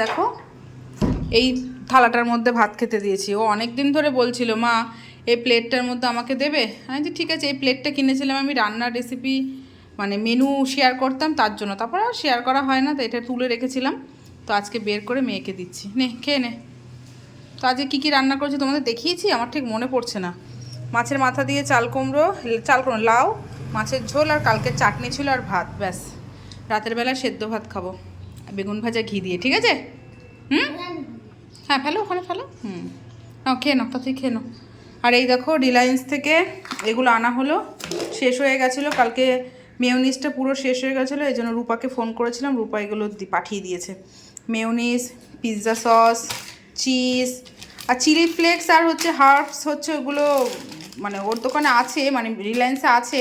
দেখো, এই থালাটার মধ্যে ভাত খেতে দিয়েছি। ও অনেক দিন ধরে বলছিল, মা, এই প্লেটটার মধ্যে আমাকে দেবে? আমি যে ঠিক আছে, এই প্লেটটা কিনেছিলাম আমি রান্নার রেসিপি মানে মেনু শেয়ার করতাম, তার জন্য। তারপর আর শেয়ার করা হয় না, তো এটা তুলে রেখেছিলাম। তো আজকে বের করে মেয়েকে দিচ্ছি। নে, খেয়ে নে। তো আজকে কী কী রান্না করেছি তোমাদের দেখিয়েছি? আমার ঠিক মনে পড়ছে না। মাছের মাথা দিয়ে চাল কুমড়ো চাল কুমড়ো, লাউ, মাছের ঝোল আর কালকে চাটনি ছিল আর ভাত, ব্যাস। রাতের বেলা সেদ্ধ ভাত খাব। বেগুন ভাজা ঘি দিয়ে, ঠিক আছে? হুম? হ্যাঁ ফেলো, ওখানে ফেলো। হুম। খেয়ে নাও তাতেই খেয়ে নাও। আর এই দেখো রিলায়েন্স থেকে এগুলো আনা হলো। শেষ হয়ে গেছিল। কালকে মেয়নিসটা পুরো শেষ হয়ে গেছিল। এই জন্য রূপাকে ফোন করেছিলাম। রূপা এগুলো পাঠিয়ে দিয়েছে। মেয়নিস পিৎজা সস চিজ আর চিলি ফ্লেক্স আর হচ্ছে হার্বস হচ্ছে ওগুলো মানে ওর দোকানে আছে মানে রিলায়েন্সে আছে।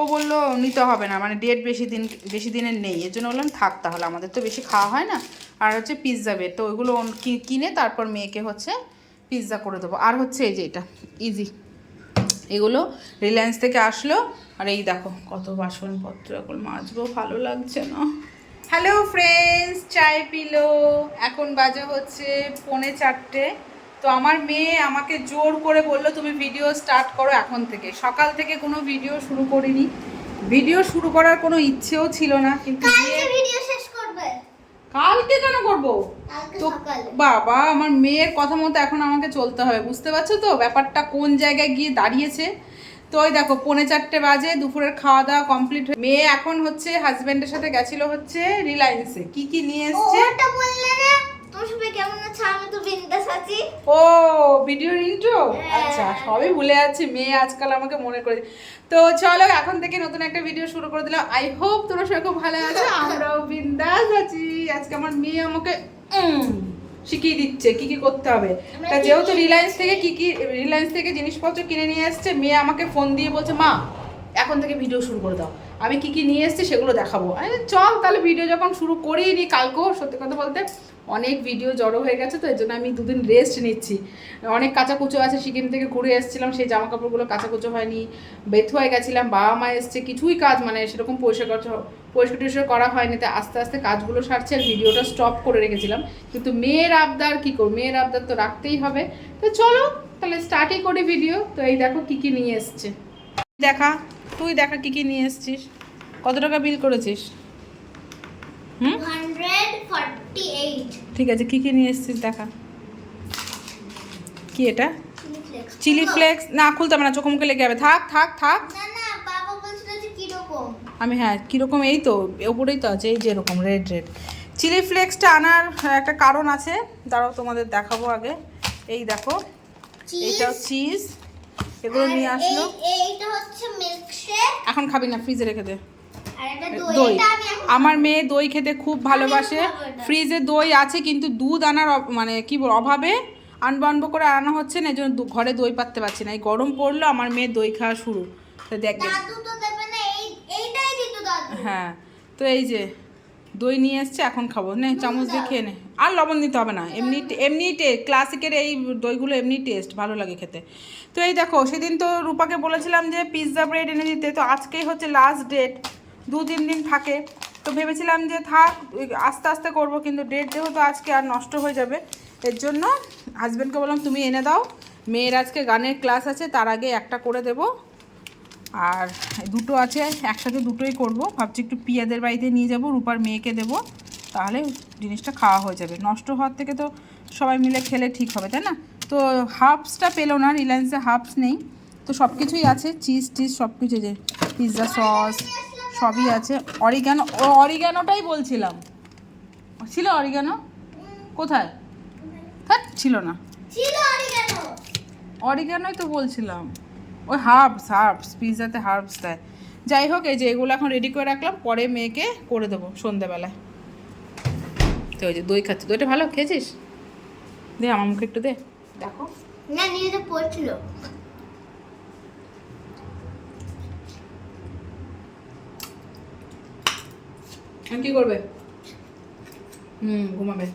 ও বলল, নিতে হবে না মানে ডেট বেশি দিন, বেশি দিনের নেই। এর জন্য বললাম, থাক তাহলে, আমাদের তো বেশি খাওয়া হয় না। আর হচ্ছে পিৎজা বেড তো ওইগুলো কিনে তারপর মেয়েকে হচ্ছে পিৎজা করে দেবো। আর হচ্ছে এই যে এটা ইজি এগুলো রিলায়েন্স থেকে আসলো। আর এই দেখো, কত বাসনপত্র এখন মাজবো, ভালো লাগছে না। হ্যালো ফ্রেন্ডস চায় পিলো। এখন বাজে হচ্ছে পৌনে চারটে। তো আমার মেয়ে আমাকে জোর করে বলল তুমি ভিডিও স্টার্ট করো এখন থেকে। সকাল থেকে কোনো ভিডিও শুরু করিনি। ভিডিও শুরু করার কোনো ইচ্ছেও ছিল না কিন্তু কালকে ভিডিও শেষ করবে। কালকে কেন করব? তো বাবা আমার মেয়ের কথা মতো এখন আমাকে চলতে হবে বুঝতে পারছ তো? ব্যাপারটা কোন জায়গায় গিয়ে দাঁড়িয়েছে? তো ওই দেখো পৌনে চারটে বাজে দুপুরের খাওয়া দাওয়া কমপ্লিট হয়ে মেয়ে এখন হচ্ছে হাজবেন্ডের সাথে গেছিল হচ্ছে রিলায়েন্সে কি কি নিয়ে এসছে? ওটা বললে না? তোমার সবাই কেমন আছে? আমি তো বিন্দাস আছি। ও ভিডিওর ইন্ট্রো হ্যাঁ। আচ্ছা সবই ভুলে যাচ্ছি মেয়ে আজকাল আমাকে মনে করে। তো চলো এখন থেকে নতুন একটা ভিডিও শুরু করে দিলাম। আই হোপ তোমরা সবাই খুব ভালো আছো। আমরাও বিন্দাস আছি। আজকে আমার মেয়ে আমাকে শিখিয়ে দিচ্ছে কি কি করতে হবে। তা যেহেতু রিলায়েন্স থেকে কি কি রিলায়েন্স থেকে জিনিসপত্র কিনে নিয়ে এসছে মেয়ে আমাকে ফোন দিয়ে বলছে মা এখন থেকে ভিডিও শুরু করে দাও। আমি কি কি নিয়ে এসেছি সেগুলো দেখাবো। চল তাহলে ভিডিও যখন শুরু করেই নি কালকেও সত্যি কথা বলতে অনেক ভিডিও জড়ো হয়ে গেছে তো এই জন্য আমি দুদিন রেস্ট নিচ্ছি। অনেক কাঁচা কুচো আছে সিকিম থেকে ঘুরে এসেছিলাম, সেই জামা কাপড়গুলো কাঁচা কুচো হয়নি বেথুয়ায় গেছিলাম, বাবা মা এসছে, কিছুই কাজ মানে সেরকম পয়সা করা- পরিষ্কার টরিষ্কার করা হয়নি তাই আস্তে আস্তে কাজগুলো সারছে আর ভিডিওটা স্টপ করে রেখেছিলাম। কিন্তু মেয়ের আবদার কী করব? মেয়ের আবদার তো রাখতেই হবে। তো চলো, তাহলে স্টার্টই করি ভিডিও তো এই দেখো কী কী নিয়ে এসছে। দেখা, তুই দেখা কি কি নিয়ে এসেছিস? কত টাকা বিল করেছিস? হুম? 148 ঠিক আছে কি কি নিয়ে এসেছিস দেখা। কি এটা? চিলি ফ্লেক্স না খুলতে হবে না চোখ মুখে লেগে যাবে। থাক থাক থাক। আমি হ্যাঁ কীরকম এই তো ওপরেই তো আছে এই যে এরকম রেড রেড চিলি ফ্লেক্সটা আনার একটা কারণ আছে। দাঁড়াও তোমাদের দেখাবো আগে। এই দেখো এইটাও চিজ এগুলো নিয়ে আসলো। এইটা হচ্ছে এখন খাবি না ফ্রিজে রেখে দে। দই। আমার মেয়ে দই খেতে খুব ভালোবাসে। ফ্রিজে দই আছে কিন্তু দুধ আনার মানে কি বল অভাবে আনব আনব করে আনা হচ্ছে না এই জন্য ঘরে দই পাততে পারছি না। এই গরম পড়ল আমার মেয়ে দই খাওয়া শুরু। তো দেখ হ্যাঁ তো এই যে দই নিয়ে এসছে এখন খাব। নে চামচ দিয়ে খেয়ে নে। আর লবণ দিতে হবে না এমনি এমনি ক্লাসিকের এই দইগুলো এমনি টেস্ট ভালো লাগে খেতে। তো এই দেখো সেদিন তো রূপাকে বলেছিলাম যে পিৎজা ব্রেড এনে দিতে তো আজকেই হচ্ছে লাস্ট ডেট দু তিন দিন থাকে। তো ভেবেছিলাম যে থাক, আস্তে আস্তে করব, কিন্তু ডেট যেহেতু আজকে আর নষ্ট হয়ে যাবে, এর জন্য হাজব্যান্ডকে বললাম, তুমি এনে দাও, মেয়ের আজকে গানের ক্লাস আছে, তার আগে একটা করে দেবো। আর দুটো আছে, একসাথে দুটোই করব। ভাবছি একটু পিয়াদের বাড়িতে নিয়ে যাব, রূপার মেয়েকে দেব, তাহলে জিনিসটা খাওয়া হয়ে যাবে। নষ্ট হওয়ার থেকে তো সবাই মিলে খেলে ঠিক হবে, তাই না? তো হাফসটা পেল না রিলায়েন্সে হাফস নেই। তো সব কিছুই আছে চিজ টিজ সব কিছু যে পিৎজা সস সবই আছে। অরিগানো ও অরিগানোটাই বলছিলাম। ছিল অরিগানো কোথায়? হ্যাঁ ছিল না। ছিল অরিগানো অরিগানোই তো বলছিলাম। ওই হার্বস হার্বস পিৎজাতে হার্বস দেয়। যাই হোক এই যে এগুলো এখন রেডি করে রাখলাম পরে মেয়েকে করে দেবো সন্ধেবেলায়। তো ওই যে দই খাচ্ছি। দইটা ভালো খেয়েছিস? দে আমার মুখে একটু দে। দেখো। না নিজে পড়ছিল। কী করবে? হুম, ঘুমাবে।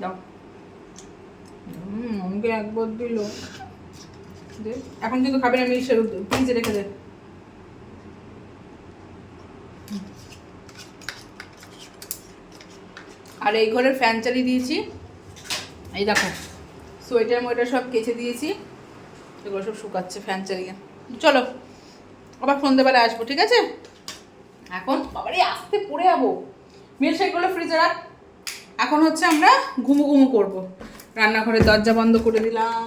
যাও হুম আমাকে একবার দিল এখন কিন্তু খাবে না মিক্সার ফ্রিজে রেখে দে। আর এই ঘরের ফ্যান চালিয়ে দিয়েছি। এই দেখো, সোয়েটার মোয়েটার সব কেচে দিয়েছি। এগুলো সব শুকাচ্ছে ফ্যান চালিয়ে। চলো, আবার সন্ধ্যেবেলা আসব, ঠিক আছে? এখন বাবারে আস্তে পড়ে যাব মিল্কশেকগুলো ফ্রিজে রাখ। এখন হচ্ছে আমরা ঘুমু ঘুমু করব। রান্নাঘরের দরজা বন্ধ করে দিলাম।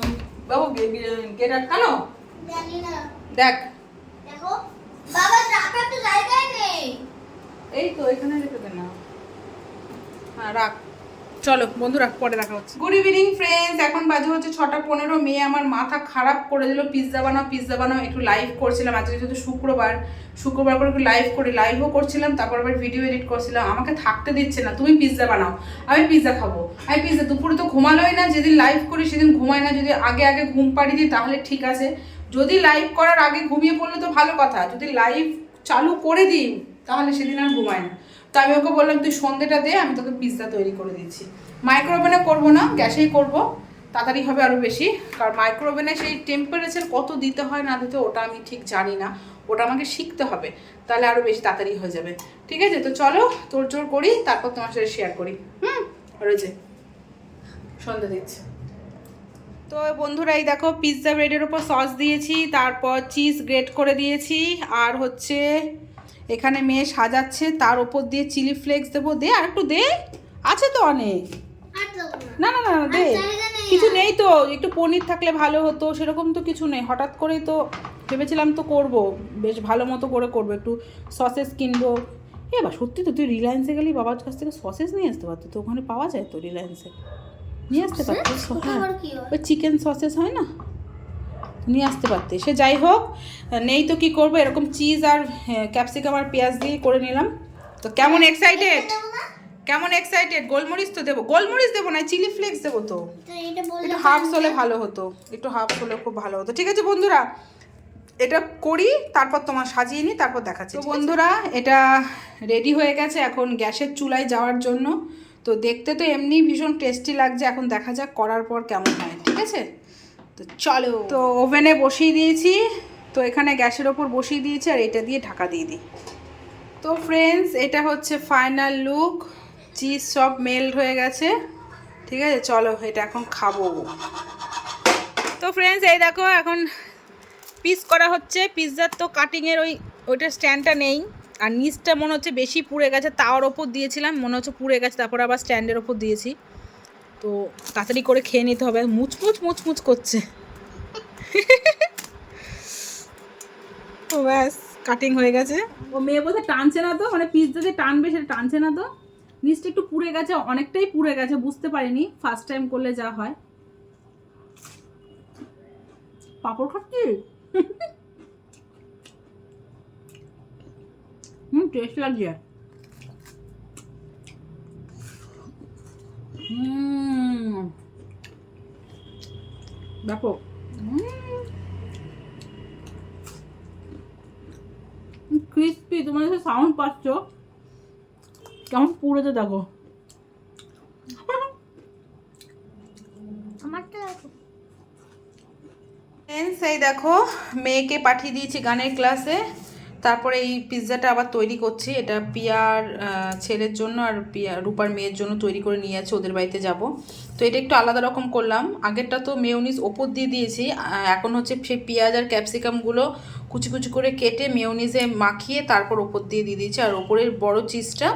বাবু গেট আটকানো দেখ। বাবা তো জায়গায় নেই। এই তো এখানে রেখে দে না। হ্যাঁ রাখ। চলো, বন্ধুরা, পরে দেখা হচ্ছে। গুড ইভিনিং ফ্রেন্ডস এখন বাজে হচ্ছে ছটা পনেরো। মেয়ে আমার মাথা খারাপ করে দিল। পিৎজা বানাও পিৎজা বানাও। একটু লাইভ করছিলাম। আজকে যেহেতু শুক্রবার শুক্রবার করে একটু লাইভ করে লাইভও করছিলাম। তারপর আবার ভিডিও এডিট করছিলাম। আমাকে থাকতে দিচ্ছে না। তুমি পিৎজা বানাও। আমি পিৎজা খাব। আমি পিৎজা দুপুরে তো ঘুমালোই না। যেদিন লাইভ করি, সেদিন ঘুমায় না। যদি আগে আগে ঘুম পাড়ি দিই, তাহলে ঠিক আছে। যদি লাইভ করার আগে ঘুমিয়ে পড়লে তো ভালো কথা। যদি লাইভ চালু করে দিই, তাহলে সেদিন আর ঘুমায় না। তো আমি ওকে বললাম, তুই সন্ধ্যেটা দে, আমি তোকে পিৎজা তৈরি করে দিচ্ছি। মাইক্রো ওভেনে করব না, গ্যাসেই করব। তাড়াতাড়ি হবে আরও বেশি। কারণ মাইক্রো ওভেনে সেই টেম্পারেচার কত দিতে হয় না দিতে ওটা আমি ঠিক জানি না। ওটা আমাকে শিখতে হবে। তাহলে আরও বেশি তাড়াতাড়ি হয়ে যাবে। ঠিক আছে? তো চলো, তোর জোর করি, তারপর তোমার সাথে শেয়ার করি। হুম? রয়েছে। সন্ধ্যা দিচ্ছে। তো বন্ধুরা, এই দেখো পিৎজা ব্রেডের ওপর সস দিয়েছি, তারপর চিজ গ্রেট করে দিয়েছি, আর হচ্ছে এখানে মেয়ে সাজাচ্ছে তার ওপর দিয়ে চিলি ফ্লেক্স দেবো দে আর একটু দে। আছে তো অনেক। না। না না দে। কিছু নেই তো একটু পনির থাকলে ভালো হতো সেরকম তো কিছু নেই। হঠাৎ করেই তো ভেবেছিলাম তো করব বেশ ভালো মতো করে করব একটু সসেস কিনবো। এ বা সত্যি তো তুই রিলায়েন্সে গেলি বাবার কাছ থেকে সসেস নিয়ে আসতে পারতো তো ওখানে পাওয়া যায় তো রিলায়েন্সে নিয়ে আসতে পারতো হয়? ওই চিকেন সসেস হয় না? নিয়ে আসতে পারতে। সে যাই হোক নেই তো কি করব এরকম চিজ আর ক্যাপসিকাম আর পেঁয়াজ দিয়ে করে নিলাম। তো কেমন এক্সাইটেড কেমন এক্সাইটেড গোলমরিচ তো দেবো। গোলমরিচ দেবো না চিলি ফ্লেক্স দেবো তো। তো এটা বললে একটু হাফ হলে ভালো হতো। একটু হাফ হলে খুব ভালো হতো। ঠিক আছে বন্ধুরা এটা করি তারপর তোমার সাজিয়ে নিই তারপর দেখাচ্ছি। তো বন্ধুরা এটা রেডি হয়ে গেছে এখন গ্যাসের চুলায় যাওয়ার জন্য। তো দেখতে তো এমনি ভীষণ টেস্টি লাগছে। এখন দেখা যাক করার পর কেমন হয়। ঠিক আছে? তো চলো। তো ওভেনে বসিয়ে দিয়েছি। তো এখানে গ্যাসের ওপর বসিয়ে দিয়েছি আর এটা দিয়ে ঢাকা দিয়ে দিই। তো ফ্রেন্ডস এটা হচ্ছে ফাইনাল লুক চিজ সব মেল্ট হয়ে গেছে। ঠিক আছে, চলো এটা এখন খাব। তো ফ্রেন্ডস এই দেখো, এখন পিস করা হচ্ছে। পিৎজার তো কাটিংয়ের ওই, ওইটার স্ট্যান্ডটা নেই। আর নিচটা মনে হচ্ছে বেশি পুড়ে গেছে। তাওয়ার ওপর দিয়েছিলাম, মনে হচ্ছে পুড়ে গেছে। তারপর আবার স্ট্যান্ডের ওপর দিয়েছি। তো তাড়াতাড়ি করে খেয়ে নিতে হবে। মুচমুচ মুচমুচ করছে। ও ব্যাস কাটিং হয়ে গেছে। ও মেয়ে বোধহয় টানছে না তো? মানে পিৎজা যে টানবে সেটা টানছে না তো? নিচটা একটু পুড়ে গেছে, অনেকটাই পুড়ে গেছে, বুঝতে পারিনি। ফার্স্ট টাইম করলে যা হয়। পাপড় খাচ্ছি? হুম টেস্ট লাগছে। হুম ক্রিস্পি তোমার যে সাউন্ড পাচ্ছ? কেমন পুড়েতে দেখো। দেখো। ফ্রেন্ডস এই দেখো মেয়েকে পাঠিয়ে দিয়েছি গানের ক্লাসে তারপরে এই পিৎজাটা আবার তৈরি করছি। এটা পিয়ার ছেলের জন্য আর পিয়া, রূপার মেয়ের জন্য তৈরি করে নিয়ে আছে, ওদের বাড়িতে যাব। তো এটা একটু আলাদা রকম করলাম। আগেরটা তো মেয়নিজ ওপর দিয়ে দিয়েছি এখন হচ্ছে সেই পেঁয়াজ আর ক্যাপসিকামগুলো কুচি কুচি করে কেটে মেয়নিজে মাখিয়ে তারপর ওপর দিয়ে দিয়ে দিয়েছি। আর ওপরের বড় চিজটা,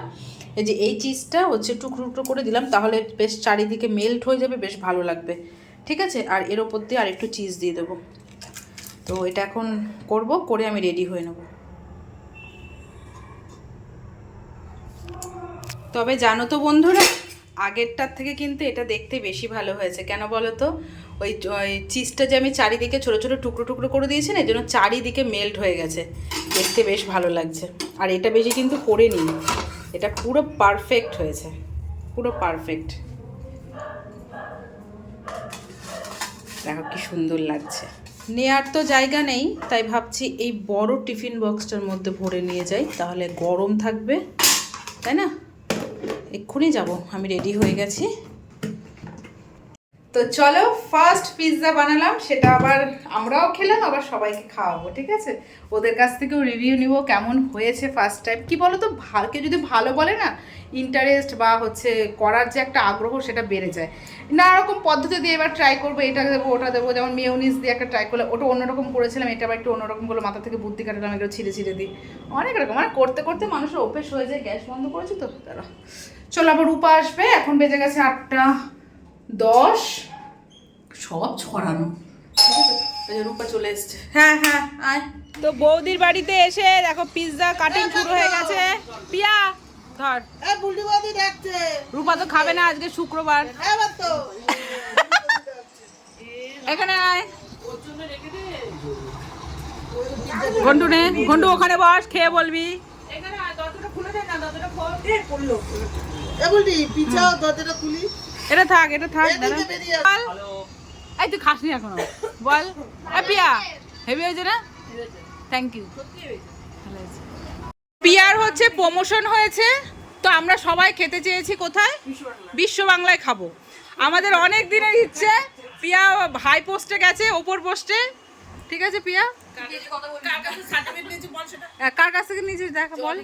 এই যে এই চিজটা হচ্ছে টুকরো টুকরো করে দিলাম, তাহলে বেশ চারিদিকে মেল্ট হয়ে যাবে, বেশ ভালো লাগবে। ঠিক আছে? আর এর ওপর দিয়ে আর একটু চিজ দিয়ে দেবো। তো এটা এখন করব, করে আমি রেডি হয়ে নেব। তবে জানো তো বন্ধুরা, আগেরটার থেকে কিন্তু এটা দেখতে বেশি ভালো হয়েছে। কেন বলো তো? ওই ওই চিজটা যে আমি চারিদিকে ছোটো ছোটো টুকরো টুকরো করে দিয়েছি না, এই জন্য চারিদিকে মেল্ট হয়ে গেছে। দেখতে বেশ ভালো লাগছে। আর এটা বেশি কিন্তু করে নিই এটা পুরো পারফেক্ট হয়েছে। পুরো পারফেক্ট দেখো কি সুন্দর লাগছে। নেয়ার তো জায়গা নেই, তাই ভাবছি এই বড় টিফিন বক্সটার মধ্যে ভরে নিয়ে যাই, তাহলে গরম থাকবে, তাই না? এক্ষুনি যাব আমি রেডি হয়ে গেছি। তো চলো ফার্স্ট পিৎজা বানালাম, সেটা আবার আমরাও খেলাম, আবার সবাইকে খাওয়াবো, ঠিক আছে? ওদের কাছ থেকেও রিভিউ নিব কেমন হয়েছে ফার্স্ট টাইম কি বলো তো ভালো কেউ যদি ভালো বলে না ইন্টারেস্ট বা হচ্ছে করার যে একটা আগ্রহ, সেটা বেড়ে যায়। নানা রকম পদ্ধতি দিয়ে এবার ট্রাই করব, এটা দেবো, ওটা দেবো, যেমন মেয়নিস দিয়ে একটা ট্রাই করলে ওটা অন্যরকম করেছিলাম, এটা আবার একটু অন্যরকম করল মাথা থেকে বুদ্ধি কাটালাম, এগুলো ছিঁড়ে ছিঁড়ে দিই। অনেক রকম মানে করতে করতে মানুষের অভ্যেস হয়ে যায়, গ্যাস বন্ধ করেছে তো তারা চলো আবার রূপা আসবে, এখন বেজে গেছে আটটা দশ। সব ছড়ানো। যে রূপা চলে এসছে। হ্যাঁ হ্যাঁ আয়। তো বৌদির বাড়িতে এসে দেখো পিৎজা কাটিং শুরু হয়ে গেছে। পিয়া ধর। রূপা তো খাবে না আজকে শুক্রবার। এবার এখানে আয়। ঘন্টু নে ঘন্টু ওখানে বস খেয়ে বলবি। এটা থাক এটা থাক এদিকে এই তুই খাসনি এখনও। বল। পিয়া হেভি হয়েছে না? থ্যাংক ইউ পিয়ার হচ্ছে প্রমোশন হয়েছে। তো আমরা সবাই খেতে চেয়েছি কোথায়? বিশ্ব বাংলায় খাব। আমাদের অনেক দিনের ইচ্ছে। পিয়া হাই পোস্টে গেছে ওপর পোস্টে ঠিক আছে পিয়া? হ্যাঁ, কার কাছ থেকে নিয়েছিস? দেখ বল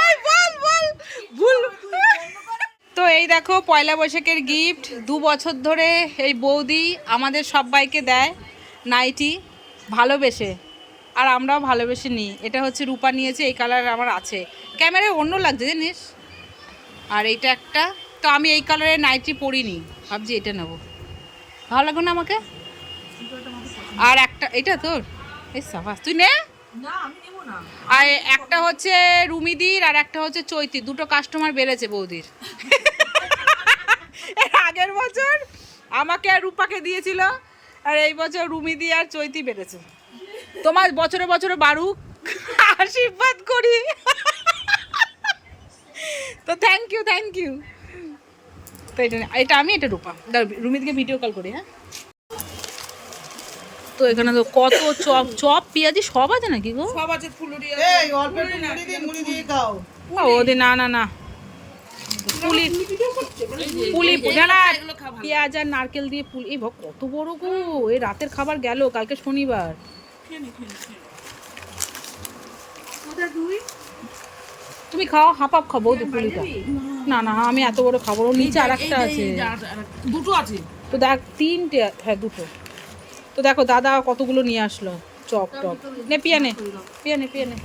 এই বল বল ভুল তো এই দেখো পয়লা বৈশাখের গিফট দু বছর ধরে এই বৌদি আমাদের সবাইকে দেয় নাইটি ভালোবেসে। আর আমরাও ভালোবেসে নিই। এটা হচ্ছে রূপা নিয়েছে এই কালার আমার আছে। ক্যামেরায় অন্য লাগছে জানিস? আর এইটা একটা। তো আমি এই কালারের নাইটি পরিনি। ভাবছি এটা নেব। ভালো লাগবে না আমাকে? আর একটা এটা তোর? এই সাবাস তুই নে। আর একটা হচ্ছে রুমিদির আর একটা হচ্ছে চৈতি দুটো কাস্টমার বেড়েছে বৌদির। এর আগের বছর আমাকে আর রূপাকে দিয়েছিল আর এই বছর রুমিদি আর চৈতি বেড়েছে। তোমার বছরে বছরে বাড়ুক আশীর্বাদ করি। তো থ্যাংক ইউ থ্যাংক ইউ তো এটা এটা আমি এটা রূপা। রুমিদিকে ভিডিও কল করি হ্যাঁ? তো এখানে তো কত চপ চপ পেঁয়াজি সব আছে নাকি গো? এই অল্প একটু মুড়ি দিয়ে মুড়ি দিয়ে খাও। ও ওদের না না না। পুলি পুলি না পেঁয়াজ আর নারকেল দিয়ে পুলি। এই কত বড় গো এই রাতের খাবার গেল কালকে শনিবার। তুমি খাও হাফ খাব তো পুলিটা। না না আমি এত বড় খাব ওর নিচে আর একটা আছে। দুটো আছে। তো দেখ তিনটে হ্যাঁ দুটো। তো দেখো দাদা কতগুলো নিয়ে আসলো। চপ টপ। নে পিয়া নে। পিয়া নে পিয়া নে।